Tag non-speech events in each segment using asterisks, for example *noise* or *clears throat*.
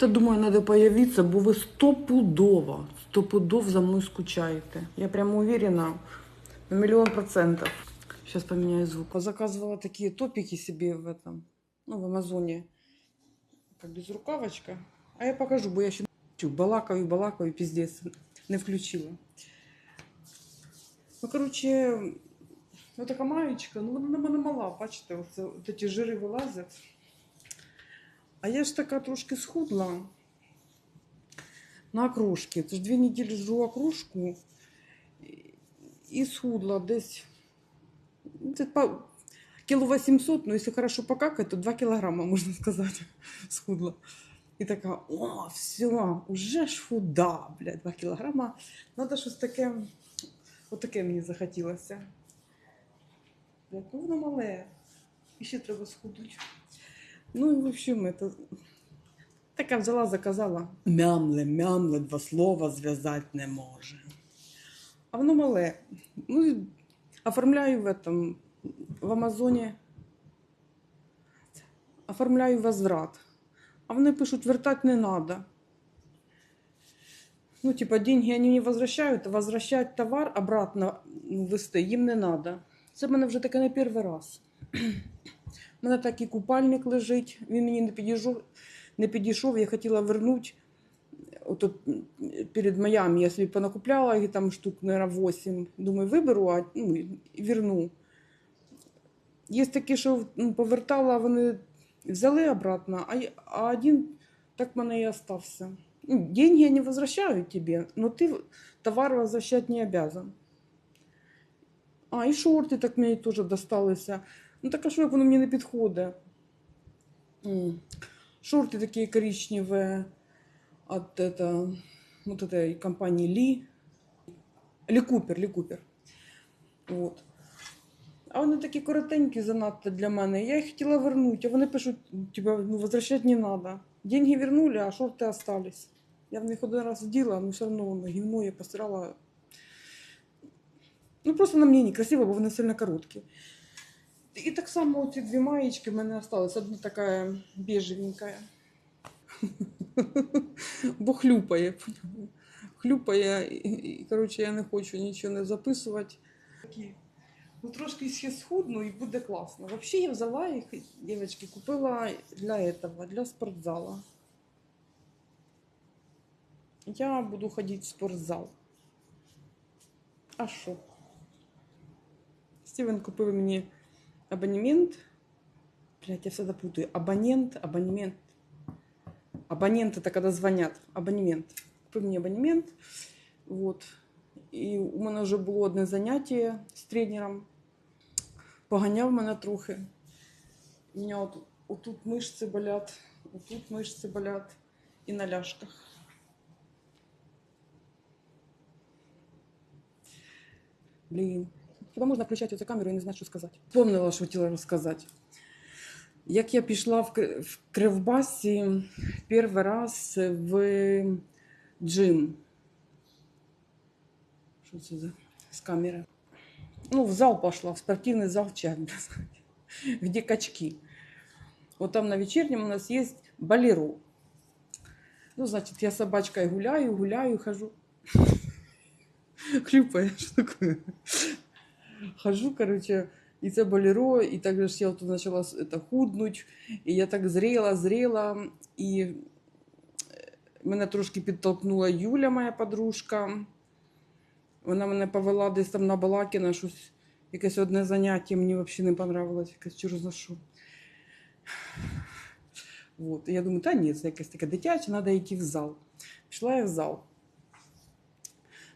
Та думаю, треба появитися, бо ви стопудово, стопудов за мною скучаєте. Я прямо уверена на миллион процентов. Сейчас поменяю звук. Заказывала такие топики себе в этом, ну, в Амазоне. Как безрукавочка. А я покажу, бо я ще чу, балакаю, балакаю, пиздец. Не включила. Ну, короче, ось така маєчка, ну вона на мене мала, бачите, оце, от ці жири вилазять. А я ж така трошки схудла на окрошки. Це ж дві неділі жру окрошку і схудла десь кіло 800, ну якщо хорошо покакать, то 2 кілограма, можна сказати, *laughs* схудла. І така, о, все, уже ж худа, блядь, 2 кілограма. Надо щось таке, отаке мені захотілося. Блядь, ну воно мале. І ще треба схуднути. Ну, і в общем, это... Така взяла, заказала. Мямле, мямле, два слова зв'язати не може. А воно мале. Ну, і оформляю в этом, в Амазоні. Оформляю возврат. А вони пишуть, вертати не треба. Ну, типа, деньги они не возвращают, а возвращать товар обратно вести їм не треба. Це в мене вже таке не перший раз. У мене такий купальник лежить, він мені не підійшов, не підійшов я хотіла вернути. От, от перед Майами я собі понакупляла їх там штук, наверное, 8. Думаю, виберу, а ну, і верну. Є такі, що ну, повертала, вони взяли обратно, а, я- а один так в мене і остався. Ну, Деньги они возвращают тебе, но ты товар возвращать не обязан. А, і шорти так мені теж досталися. Ну так а що як воно мені не підходить? Шорти такі коричневі от, это, вот этой компании Ли. Ли Купер, Ли Купер. Вот. А вони такі коротенькі занадто для мене. Я їх хотіла вернути, а вони пишуть, тебе ну, возвращать не надо. Деньги вернули, а шорти остались. Я в них один раз вділа, але все одно воно гівно я постирала. Ну просто на мені некрасиво, бо вони сильно короткі. І так само ці дві маєчки в мене осталось. Одна така бежевенька. *laughs* Бо хлюпає. Хлюпає, і, і, коротше, я не хочу нічого не записувати. Такі. Ну, трошки ще схудну і буде класно. Взагалі я взяла їх, дівчатки, купила для этого, для спортзала. Я буду ходити в спортзал. А що? Стівен купив мені абонемент. Блять, я всегда путаю. Абонент, абонемент. Абонент это когда звонят. Абонемент. Купив мені абонемент. Вот. І у мене вже було одне заняття з тренером. Поганяв мене трохи. У мене от, отут мишці болять, отут мишці болять і на ляшках. Блін. Хіба можна включати цю камеру і не знати, що сказати? Помнила, що хотіла розказати. Як я пішла в, Кри- в Кривбасі перший раз в джим. Що це за з камери? Ну, в зал пошла, в спортивный зал, чи як би сказати, где качки. Вот там на вечернем у нас есть балеру. Ну, значит, я с собачкой гуляю, гуляю, хожу. *laughs* Хлюпаю, что такое? Хожу, короче, и це балеро, и так же ж я вот начала с- это худнуть, і я так зрела, зрела, і е, мене трошки підтолкнула Юля, моя подружка. Вона мене повела десь там на Балакіна, щось, якесь одне заняття, мені взагалі не понравилось, якесь через за що. Вот. І я думаю, та ні, це якесь таке дитяче, треба йти в зал. Пішла я в зал.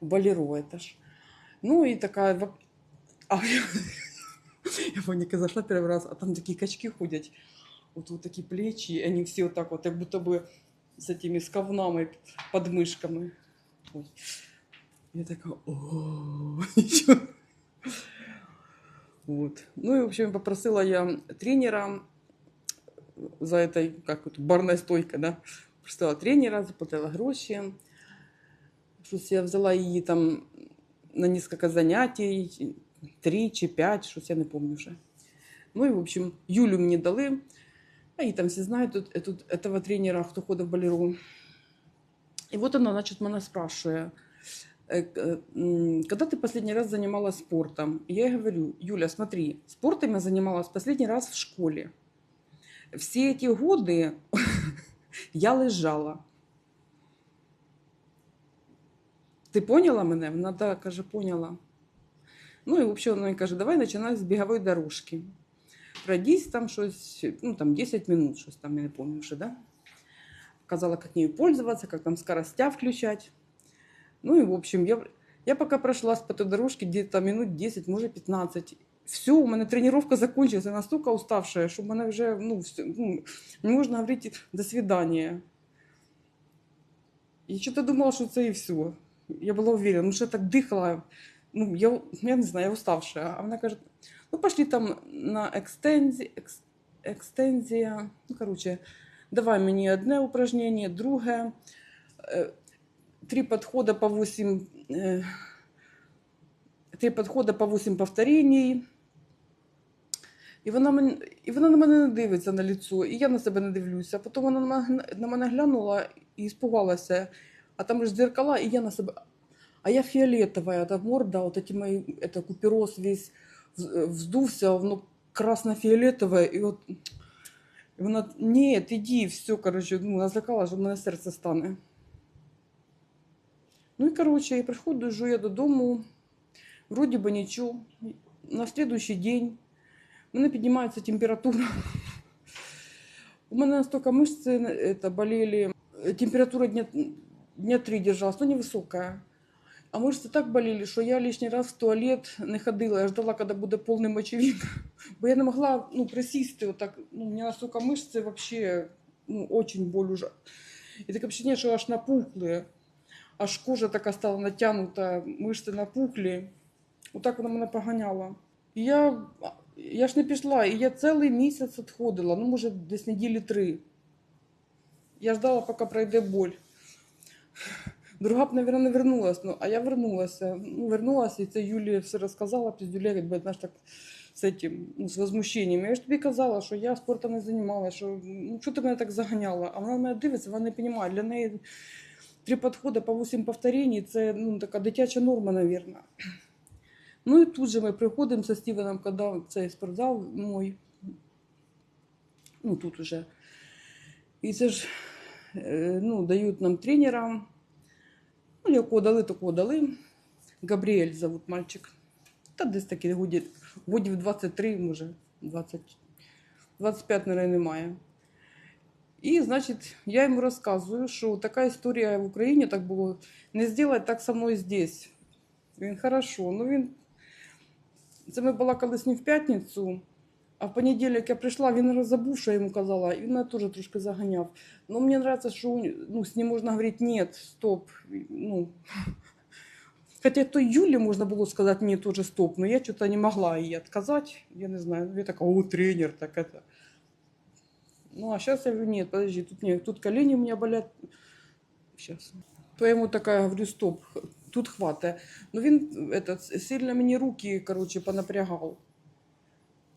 В балеро это ж. Ну и такая... вап- А *laughs* я, я помню, как зашла первый раз, а там такие качки ходят. Вот, вот такие плечи, и они все вот так вот, как будто бы с этими скавнами под мышками. Ой. Я такая, о, *laughs* ничего. Вот. Ну и, в общем, попросила я тренера за этой, как это, барная стойка, да, попросила тренера, заплатила гроші. Щось я взяла її там на несколько занятий, три чи п'ять, щось я не пам'ятаю вже. Ну і, в общем, Юлю мені дали. А и там все знают тут, тут этого тренера, кто ходит в балеру. И вот она, значит, меня спрашивает, э, к- э, м, когда ты последний раз занималась спортом? Я ей говорю, Юля, смотри, спортом я занималась последний раз в школе. Все эти годы *laughs* я лежала. Ти поняла мене? Вона так каже, поняла. Ну і взагалі вона каже, давай починай з бігової дорожки. Пройдись там щось, ну там 10 минут, щось там, я не пам'ятаю вже, да? Казала, как нею пользоваться, как там скоростя включать. Ну и, в общем, я, я пока прошлась по той дорожке где-то минут 10, может 15. Все, у мене тренировка закончилась. Я настолько уставшая, що в мене вже, ну, все, ну, не можна говорити до свидания. І що-то думала, що це і все. Я була уверена, ну що я так дихала. Ну, я, я не знаю, я уставшая. А вона каже, ну пошли там на екстензі, екс, екстензія. Ну, короче, давай мені одне упражнення, друге. Е, Три підходи по 8, е, три підходи по 8 повторений. І вона, мен, і вона на мене не дивиться на лицо, і я на себе не дивлюся. Потім вона на мене, глянула і спугалася. А там ж зеркала, і я на себе. А я фиолетовая, эта морда, вот эти мои, это купероз весь вз- вздувся, воно красно-фіолетове, і от і вона, ні, іди, все, коротше, ну, назлякала, що в мене серце стане. Ну і коротше, я приходжу я додому, вроді би нічого. На следующий день у мене піднімається температура. *laughs* У мене настолько мышцы это, болели, температура дня, дня три держалась, но невысокая. А мышцы так болели, що я лишній раз в туалет не ходила. Я ждала, коли буде повний мочевик. Бо я не могла ну, присісти. Отак. Ну, у мене настолько мышцы вообще ну, очень боль уже. І таке впечатление, що аж напухли. Аж кожа така стала натягнута, мишці напухлі. Отак вона мене поганяла. І я, я ж не пішла, і я цілий місяць відходила, ну, може, десь неділі три. Я ждала, поки пройде боль. Друга б, мабуть, не вернулась, ну, а я вернулася. Ну, вернулася, і це Юлія все розказала, піздюля, якби, знаєш, так, з, этим, ну, з возмущенням. Я ж тобі казала, що я спортом не займалася, що ну, що ти мене так заганяла? А вона мене дивиться, вона не розуміє. Для неї три підходи по 8 повторень, це ну, така дитяча норма, мабуть. Ну і тут же ми приходимо зі Стівеном, коли цей спортзал мой, ну тут уже. І це ж е, ну, дають нам тренера, ну, якого дали, такого. Габріель зовут мальчик. Та десь такий годів, годів 23, може, 20, 25, мабуть, немає. І, значить, я йому розказую, що така історія в Україні так було. Не зробити так со мною здесь. Він хорошо. Ну він. Це ми балакали з ним в п'ятницю, а в понеділок я прийшла, він раз забув, що я йому казала, і він мене теж трошки заганяв. Ну, мені подобається, що ну, з ним можна говорити, ні, стоп. Ну, *laughs* Хотя то Юле можно было сказать мне тоже стоп, но я что-то не могла ей отказать. Я не знаю, я такая, о, тренер, так это. Ну, а сейчас я говорю, нет, подожди, тут нет, тут колени у меня болят. Сейчас. То я ему такая говорю, стоп, х- тут хватает. Ну, він этот, сильно мені руки, короче, понапрягав.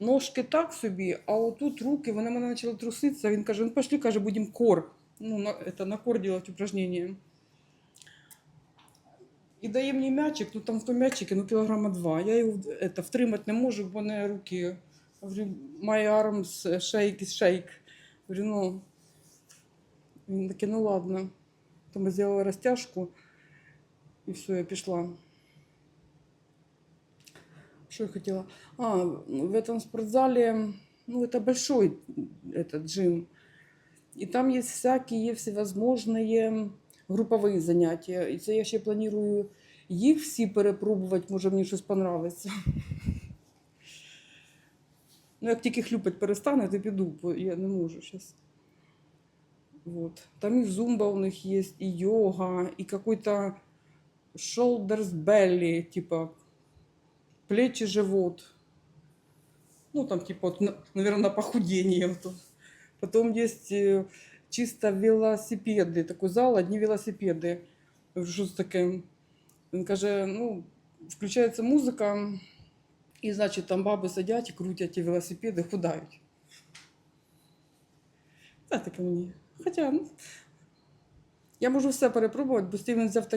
Ножки так собі, а отут руки, вони мене почали труситися. Він каже, ну пошли, каже, будемо кор. Ну, на, это, на кор делать упражнения. І дає мені м'ячик, ну там в тому м'ячику ну, кілограма два. Я його это, втримати не можу, бо мене руки. Говорю, my arms shake is shake. Говорю, ну, він такий, ну ладно. То ми зробили розтяжку, і все, я пішла. Что я хотела? А, в этом спортзале, ну, это большой этот джим. И там есть всякие всевозможные груповые заняття. І це я ще планую їх всі перепробувати, може мені щось понравиться. Ну, як тільки хлюпать перестане, то піду, бо я не можу зараз. Вот. Там и зумба у них есть, и йога, и какой-то shoulders belly, типа плечи, живот. Ну, там, типа, вот, на- наверное, на похудение. Вот. Потом есть э, чисто велосипеды. Такой зал, одни велосипеды. Я говорю, Що це таке? Він каже, ну, включається музика, і, значить, там баби сидять і крутять ті велосипеди, худають. Та таке мені. Хоча, ну, я можу все перепробувати, бо Стівен взяв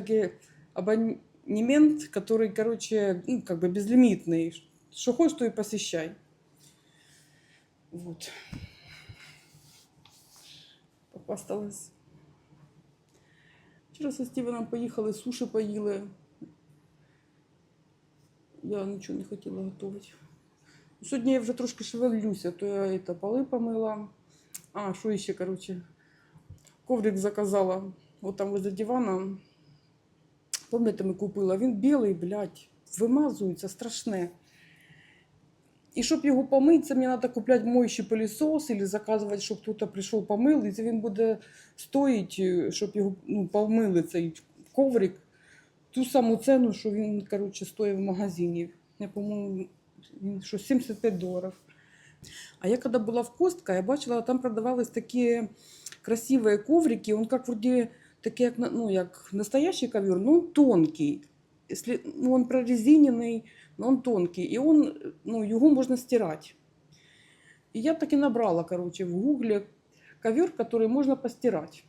такий абонемент, який, короче, ну, как бы безлімітний. Що хочеш, то і посещай. Вот. Попасталась. Вчора зі Стівеном поїхали, суші поїли. Я нічого не хотіла готувати. Сьогодні я вже трошки шевелюся, то я это, поли помила. А, що ще, короче, коврик заказала. Вот там возле дивана. Пам'ятаєте, ми купила. Він білий, блядь, вимазується, страшне. І щоб його помити, мені треба купляти моющий пилісос або заказувати, щоб хтось прийшов помив. І це він буде стоїти, щоб його ну, помили цей коврик. Ту саму ціну, що він, коротше, стоїть в магазині. Я, по-моєму, він що 75 доларів. А я когда была в Костка, я бачила, там продавались такие красивые коврики. Он как вроде такие, як, на- ну, як настоящий ковер, но он тонкий. Если, ну, он прорезиненный, но он тонкий. И он, ну, его можно стирать. И я так и набрала, короче, в гугле ковер, который можно постирать.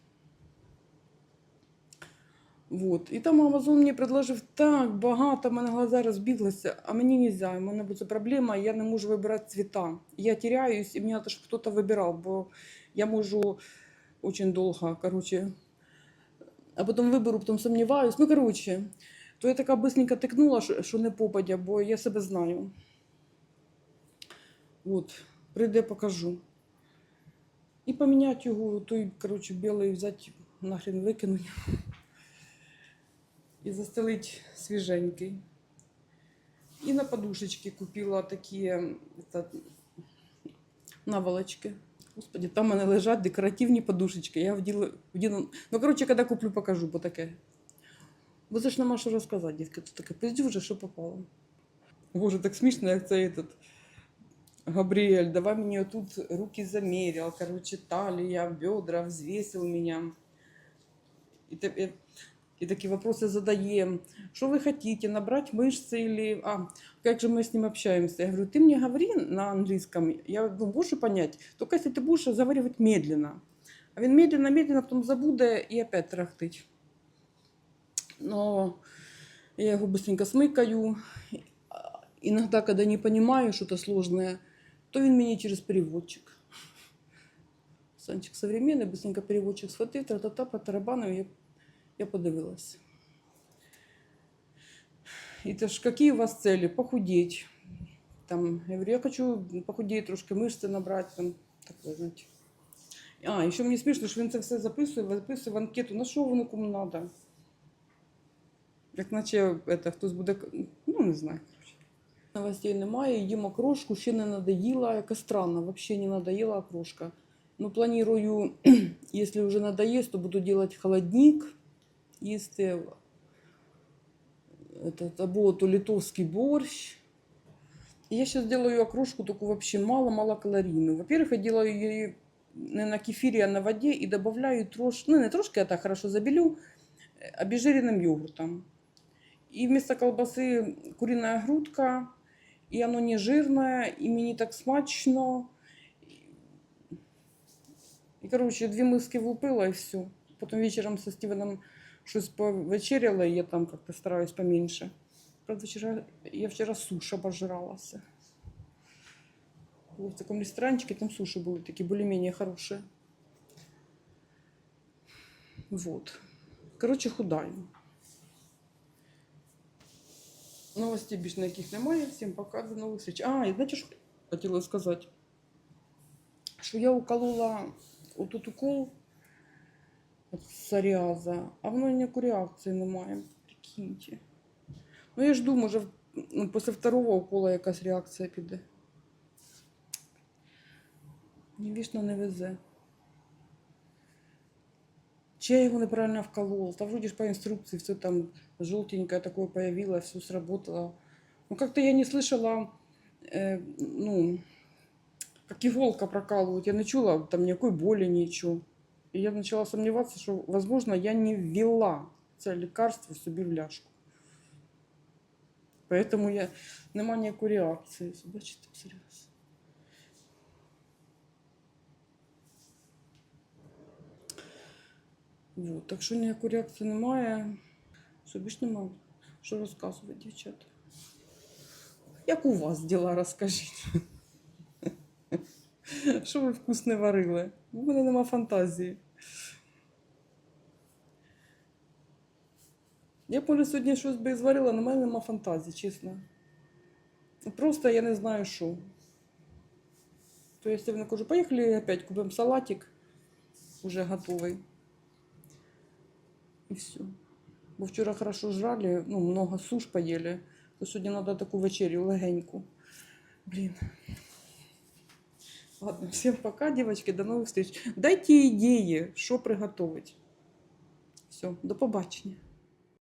Вот. І там Амазон мені предложив так багато, в мене глаза розбіглися, а мені нельзя. У мене буде проблема, я не можу вибирати цвіта. Я теряюсь, і мені треба, щоб хтось вибирав, бо я можу дуже довго, короче. А потім виберу, потім сумніваюсь. Ну, короче, то я така быстренько тикнула, що не попадя, бо я себе знаю. От, прийде, покажу. І поміняти його, той, короче, білий взяти, нахрен викинути. І застелить свіженький. І на подушечки купила такі наволочки. Господи, там у мене лежать декоративні подушечки. Я вділа, вділа... Ну, коротше, коли куплю, покажу, бо таке. Бо це ж нема що розказати, дітки. Тут таке пиздю вже, що попало. Боже, так смішно, як цей этот Габріель. Давай мені тут руки замерял, короче, талія, бедра, взвесил меня. И, те- и, и такие вопросы задаем. Что вы хотите, набрать мышцы или... А, как же мы с ним общаемся? Я говорю, ты мне говори на английском, я ну, больше понять, только если ты будешь разговаривать медленно. А він медленно-медленно потом забуде и опять трахтить. Но я его быстренько смыкаю. А, Иногда, когда не понимаю что-то сложное, то він мені через переводчик. Санчик современний, быстренько переводчик схватив, тра-та-та, потарабанив, я, я подивилась. І то ж, які у вас цели? Похудеть. Там, я говорю, я хочу похудеть, трошки мышцы набрать, там, такое, знаете. А, ще мені смішно, що він це все записує, записує в анкету. На що воно кому треба? Як наче это, хтось буде, ну не знаю. коротше. Новостей немає, їм окрошку, ще не надоїла, яка странно, вообще не надоїла окрошка. Ну, планирую, если уже *clears throat* надоест, то буду делать холодник, їсти этот, або то литовский борщ. И я сейчас делаю окрошку такую вообще мало-мало калорийную. Во-первых, я делаю ее не на кефире, а на воде и добавляю трошки, ну не трошки, я так хорошо забелю, э, обезжиренным йогуртом. И вместо колбасы куриная грудка, и оно не жирное, и мне так смачно. І, коротше, дві миски влупила і все. Потім вечором зі Стівеном щось повечеряла, і я там как-то стараюсь поменьше. Правда, вчера, я вчора суші обожралася. Була в такому ресторанчике, там суши були такі более-менее хорошие. Вот. Короче, худаю. Новостей більш ніяких немає. Всім пока, до нових зустріч. А, і знаєте, що хотіла сказати? Що я уколола отут укол від псоріаза, а воно ніякої реакції немає. Прикиньте. Ну я жду, може, ну, після второго укола якась реакція піде. Мені вічно не везе. Чи я его неправильно вколол? Там вроде ж по инструкции все там желтенькое такое появилось, все сработало. Ну как-то я не слышала, э, ну, как иголка прокалывают. Я не чула там никакой боли, ничего. И я начала сомневаться, что, возможно, я не ввела це лекарство собі в ляжку. Поэтому я нема ніякої реакції. Бачите, серйозно. Вот. Так що ніякої реакції немає. Що більш немає. Що розказувати, дівчата? Як у вас діла, розкажіть? Що *laughs* ви вкусне варили? У мене нема фантазії. Я б, може, сьогодні щось би і зварила, але в мене нема фантазії, чесно. Просто я не знаю, що. То я сьогодні кажу, поїхали опять купимо салатик, уже готовий. І все. Бо вчора хорошо жрали, ну, много суш поїли. То сьогодні треба таку вечерю легеньку. Блін. Ладно, всем пока, девочки, до новых встреч. Дайте ідеї, що приготувати. Все, до побачення.